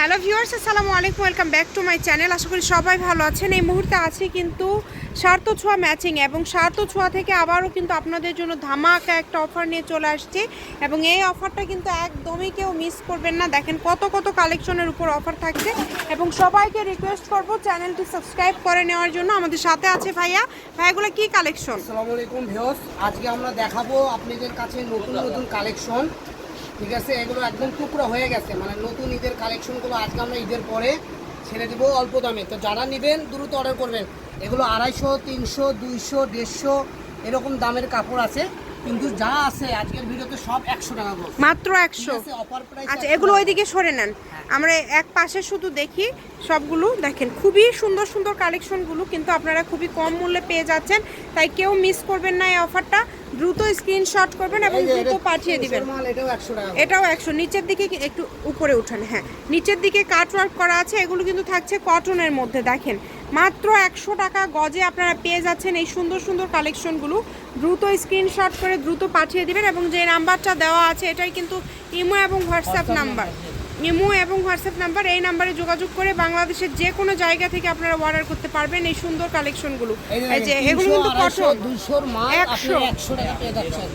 Hello viewers, আসসালামু আলাইকুম, welcome back to my channel. আশা করি সবাই ভালো আছেন। এই মুহূর্তে আছে কিন্তু স্বার্থ ছোঁয়া ম্যাচিং এবং স্বার্থ ছোঁয়া থেকে আবারও কিন্তু আপনাদের জন্য ধামাকা একটা অফার নিয়ে চলে আসছে এবং এই অফারটা কিন্তু একদমই কেউ মিস করবেন না। দেখেন কত কত কালেকশনের উপর অফার থাকছে এবং সবাইকে রিকোয়েস্ট করব চ্যানেলটি সাবস্ক্রাইব করে নেওয়ার জন্য। আমাদের সাথে আছে ভাইয়া। ভাইয়াগুলো কি কালেকশন? আসসালামু আলাইকুম ভিউয়ার্স, আজকে আমরা দেখাবো আপনাদের কাছে নতুন নতুন কালেকশন। ঠিক আছে, এগুলো একদম টুকরো হয়ে গেছে। মানে নতুন ঈদের কালেকশনগুলো আজকে আমরা ঈদের পরে ছেড়ে দেবো অল্প দামে। তো যারা নেবেন, দ্রুত অর্ডার করবেন। এগুলো আড়াইশো, তিনশো, দুইশো, দেড়শো, এরকম দামের কাপড় আছে। কিন্তু যা আছে আজকের ভিডিওতে সব একশো টাকা করে। মাত্র একশো। অফার প্রাইস আচ্ছা এগুলো ওইদিকে সরে নেন। আমরা এক পাশে শুধু দেখি সবগুলো। দেখেন খুবই সুন্দর সুন্দর কালেকশনগুলো কিন্তু আপনারা খুবই কম মূল্যে পেয়ে যাচ্ছেন। তাই কেউ মিস করবেন না এই অফারটা দ্রুত স্ক্রিনশট করবেন এবং দ্রুত পাঠিয়ে দিবেন। এটাও একশো নিচের দিকে একটু উপরে উঠান হ্যাঁ। নিচের দিকে কাট ওয়ার্ক করা আছে এগুলো কিন্তু থাকছে কটনের মধ্যে দেখেন। মাত্র একশো টাকা গজে আপনারা পেয়ে যাচ্ছেন এই সুন্দর সুন্দর কালেকশনগুলো দ্রুত স্ক্রিনশট করে দ্রুত পাঠিয়ে দিবেন এবং যে নাম্বারটা দেওয়া আছে এটাই কিন্তু ইমো এবং হোয়াটসঅ্যাপ নাম্বার ইমো এবং হোয়াটসঅ্যাপ নাম্বার এই নাম্বারে যোগাযোগ করে বাংলাদেশের যে কোনো জায়গা থেকে আপনারা অর্ডার করতে পারবেন এই সুন্দর কালেকশনগুলো এই যে এগুলো কিন্তু 250, কটন 200 র মাল আপনি 100 100 টাকা পেয়ে যাচ্ছেন।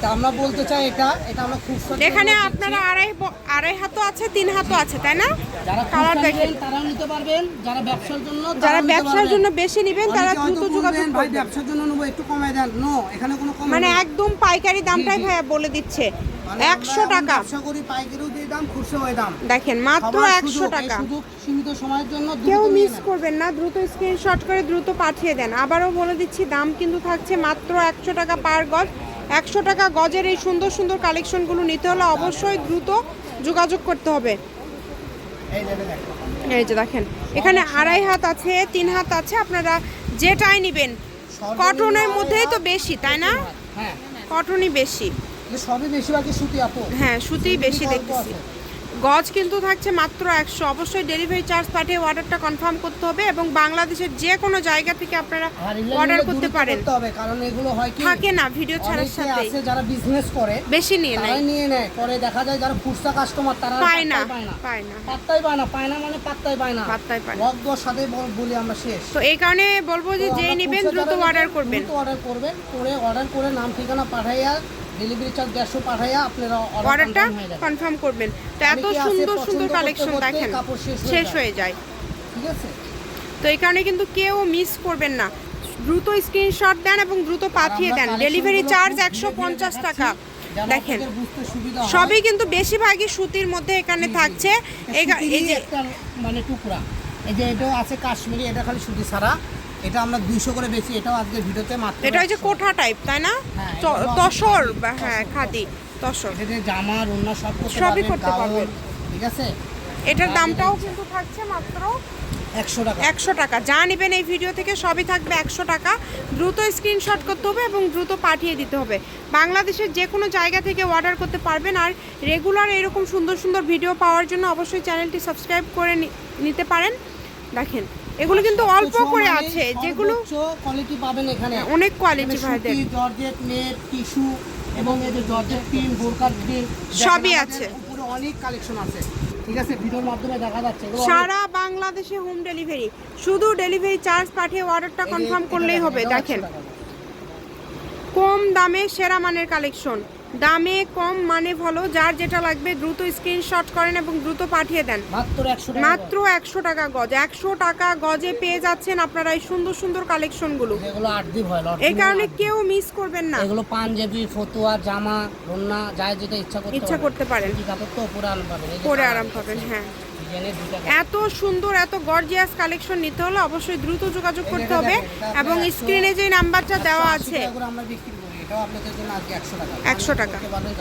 তা আমরা বলতে চাই এটা এটা আমরা খুব এখানে আপনারা আড়াই আড়াই হাতও আছে তিন হাতও আছে তাই না? যারা কালার দেখেন। তারাও নিতে পারবেন। যারা ব্যবসার জন্য যারা ব্যবসার জন্য বেশি নেবেন তারা দ্রুত যোগাযোগ ভাই ব্যবসার জন্য নেব একটু কমায় দেন। নো এখানে কোনো কম মানে একদম পাইকারি দামটাই। ভাইয়া বলে দিচ্ছে। একশো আমরা এমন টাকা। ব্যবসা করি পাইকারিও দিয়ে দাম খুচরো ওই দাম। দেখেন মাত্র একশো টাকা। সীমিত সময়ের জন্য কেউ মিস করবেন না দ্রুত স্ক্রিনশট করে দ্রুত পাঠিয়ে দেন। আবারও বলে দিচ্ছি দাম কিন্তু থাকছে মাত্র একশো টাকা পার গজ। একশো টাকা গজের এই সুন্দর সুন্দর কালেকশনগুলো নিতে হলে অবশ্যই দ্রুত যোগাযোগ করতে হবে। এই যে দেখেন। এখানে আড়াই হাত আছে তিন হাত আছে আপনারা যেটাই নেবেন। কটনের মধ্যেই তো বেশি তাই না? হ্যাঁ। কটনই বেশি। সবই বেশিরভাগই সুতি আপু। হ্যাঁ সুতিই বেশি দেখতেছি। গজ কিন্তু থাকছে মাত্র একশো। অবশ্যই ডেলিভারি চার্জ পাঠিয়ে অর্ডারটা কনফার্ম করতে হবে এবং বাংলাদেশের যে কোনো জায়গা থেকে আপনারা অর্ডার করতে পারেন। হবে কারণ এগুলো হয় কি থাকে না ভিডিও ছাড়ার সাথে। আছে যারা বিজনেস করে বেশি নিয়ে নেয়। নিয়ে নেয়। পরে দেখা যায় যারা খুচরা কাস্টমার তারা পায় না পায় না। পাত্তাই পায় না পায় না মানে পাত্তাই পায় না। পাত্তাই পায় না। রক্তর সাথে বল- বলি আমরা শেষ। তো এই কারণে বলব যে যেই নেবেন দ্রুত অর্ডার করবেন। দ্রুত অর্ডার করবেন করে অর্ডার করে নাম ঠিকানা পাঠাইয়া ডেলিভারি চার্জ দেড়শো পাঠাইয়া আপনারা অর্ডারটা অর্ডারটা যাবে। কনফার্ম করবেন। তো এত সুন্দর সুন্দর কালেকশন দেখেন শেষ হয়ে যায়। ঠিক আছে? তো এই কারণে কিন্তু কেউ মিস করবেন না। দ্রুত স্ক্রিনশট দেন এবং দ্রুত পাঠিয়ে দেন। ডেলিভারি চার্জ একশো পঞ্চাশ টাকা। দেখেন। সবই কিন্তু বেশিরভাগই সুতির মধ্যে এখানে থাকছে। এই যে মানে টুকরা। এই যে এটাও আছে কাশ্মীরি এটা খালি সুতি ছাড়া। এটা আমরা দুইশো করে বেশি এটাও আজকে ভিডিওতে মাত্র এটা হচ্ছে কোঠা টাইপ তাই না? হ্যাঁ, তসর হ্যাঁ খাদি তসর। এটা জামা রুন্না সব করতে সবই করতে পারবেন। ঠিক আছে? এটার দামটাও কিন্তু থাকছে মাত্র একশো টাকা। একশো টাকা। যা নেবেন এই ভিডিও থেকে সবই থাকবে একশো টাকা। দ্রুত স্ক্রিনশট করতে হবে এবং দ্রুত পাঠিয়ে দিতে হবে। বাংলাদেশের যে কোনো জায়গা থেকে অর্ডার করতে পারবেন। আর রেগুলার এরকম সুন্দর সুন্দর ভিডিও পাওয়ার জন্য অবশ্যই চ্যানেলটি সাবস্ক্রাইব করে নিতে পারেন। দেখেন এগুলো কিন্তু অল্প করে আছে যেগুলো কোয়ালিটি পাবেন এখানে। অনেক কোয়ালিটি ভাইদের জর্জেট নেট টিস্যু এবং এই যে জর্জেট প্রিন্ট বোরকার প্রিন্ট সবই আছে। উপরে অনেক কালেকশন আছে। ঠিক আছে ভিডিওর মাধ্যমে দেখা যাচ্ছে। সারা বাংলাদেশে হোম ডেলিভারি শুধু ডেলিভারি চার্জ পাঠিয়ে অর্ডারটা কনফার্ম করলেই হবে দেখেন। কম দামে সেরা মানের কালেকশন দামে কম মানে ভালো। যার যেটা লাগবে দ্রুত স্ক্রিনশট করেন এবং দ্রুত পাঠিয়ে দেন। মাত্র একশো টাকা মাত্র একশো টাকা গজ। একশো টাকা গজে পেয়ে যাচ্ছেন আপনারা এই সুন্দর সুন্দর কালেকশনগুলো এই কারণে কেউ মিস করবেন না। এগুলো পাঞ্জাবি ফতুয়া জামা রন্না যা যেটা ইচ্ছা করতে ইচ্ছা করতে পারেন। পরে আরাম পাবেন। হ্যাঁ। এত সুন্দর এত গর্জিয়াস কালেকশন নিতে হলে অবশ্যই দ্রুত যোগাযোগ করতে হবে এবং স্ক্রিনে যে নাম্বারটা দেওয়া আছে এটাও আপনাদের জন্য আজকে একশো টাকা। 100 টাকা। পারবেন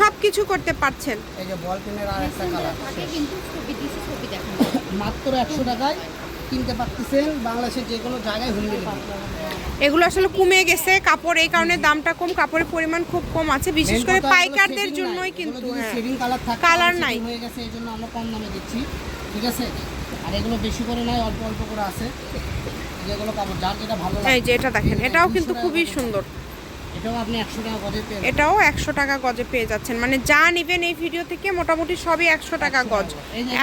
সব কিছু করতে পারছেন। এই যে বল পেনের আর একটা কালার কিন্তু ছবি দিছি ছবি দেখানো মাত্র একশো টাকায় কিনতে পারতেছেন বাংলাদেশের যে কোনো জায়গায় হোম এগুলো আসলে কমে গেছে। কাপড় এই কারণে দামটা কম কাপড়ের পরিমাণ খুব কম আছে। বিশেষ করে পাইকারদের জন্যই কিন্তু হ্যাঁ। কালার নাই। হয়ে গেছে এই জন্য আমরা কম দামে দিচ্ছি। ঠিক আছে? আর এগুলো বেশি করে নাই অল্প অল্প করে আছে। যেগুলো কাপড় যার যেটা ভালো এই যে এটা দেখেন এটাও কিন্তু খুবই সুন্দর। এটাও আপনি একশো টাকা গজে পেয়ে এটাও একশো টাকা গজে পেয়ে যাচ্ছেন। মানে যা নেবেন এই ভিডিও থেকে মোটামুটি সবই একশো টাকা গজ।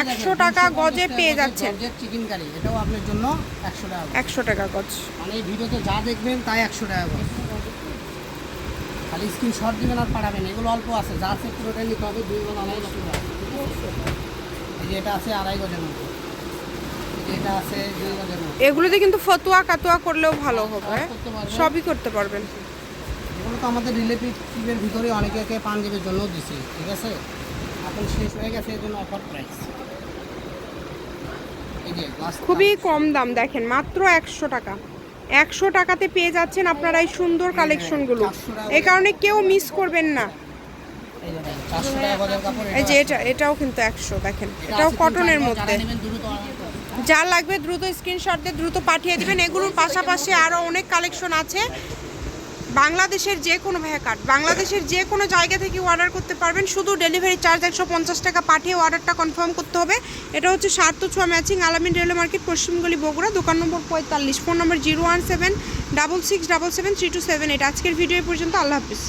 একশো টাকা গজে পেয়ে যাচ্ছেন। চিকেন কারি এটাও আপনার জন্য একশো টাকা গজ। একশো টাকা গজ। মানে এই ভিডিওতে যা দেখবেন তাই একশো টাকা গজ। খালি স্ক্রিনশট দিবেন আর পাঠাবেন এগুলো অল্প আছে। যা আছে পুরোটাই নিতে হবে দুই গজ আড়াই গজ এটা আছে আড়াই গজের মতো এগুলোতে কিন্তু ফতুয়া কাতুয়া করলেও ভালো হবে। সব সবই করতে পারবেন। এগুলো তো আমাদের রিলেটিভের ভিতরে অনেকে পাঞ্জাবের জন্য দিছি ঠিক আছে? এখন শেষ হয়ে গেছে এর জন্য অফার প্রাইস এই খুবই কম দাম দেখেন মাত্র একশো টাকা। একশো টাকাতে পেয়ে যাচ্ছেন আপনারা এই সুন্দর কালেকশনগুলো এ কারণে কেউ মিস করবেন না। এই যে দেখেন, 400 টাকা গজের কাপড় এই যে এটা এটা এটাও কিন্তু একশো দেখেন। এটাও কটনের মধ্যে। যা লাগবে দ্রুত স্ক্রিনশট দিয়ে দ্রুত পাঠিয়ে দিবেন। এগুলোর পাশাপাশি আরও অনেক কালেকশন আছে। বাংলাদেশের যে কোনো কার্ড বাংলাদেশের যে কোনো জায়গা থেকে অর্ডার করতে পারবেন। শুধু ডেলিভারি চার্জ একশো পঞ্চাশ টাকা পাঠিয়ে অর্ডারটা কনফার্ম করতে হবে। এটা হচ্ছে সার্থ ছোঁয়া ম্যাচিং আলামিন রেলওয়ে মার্কেট পশ্চিমগুলি বগুড়া, দোকান নম্বর পঁয়তাল্লিশ phone number zero one seven double six double seven three two seven eight আজকের ভিডিও পর্যন্ত, আল্লাহ হাফিজ।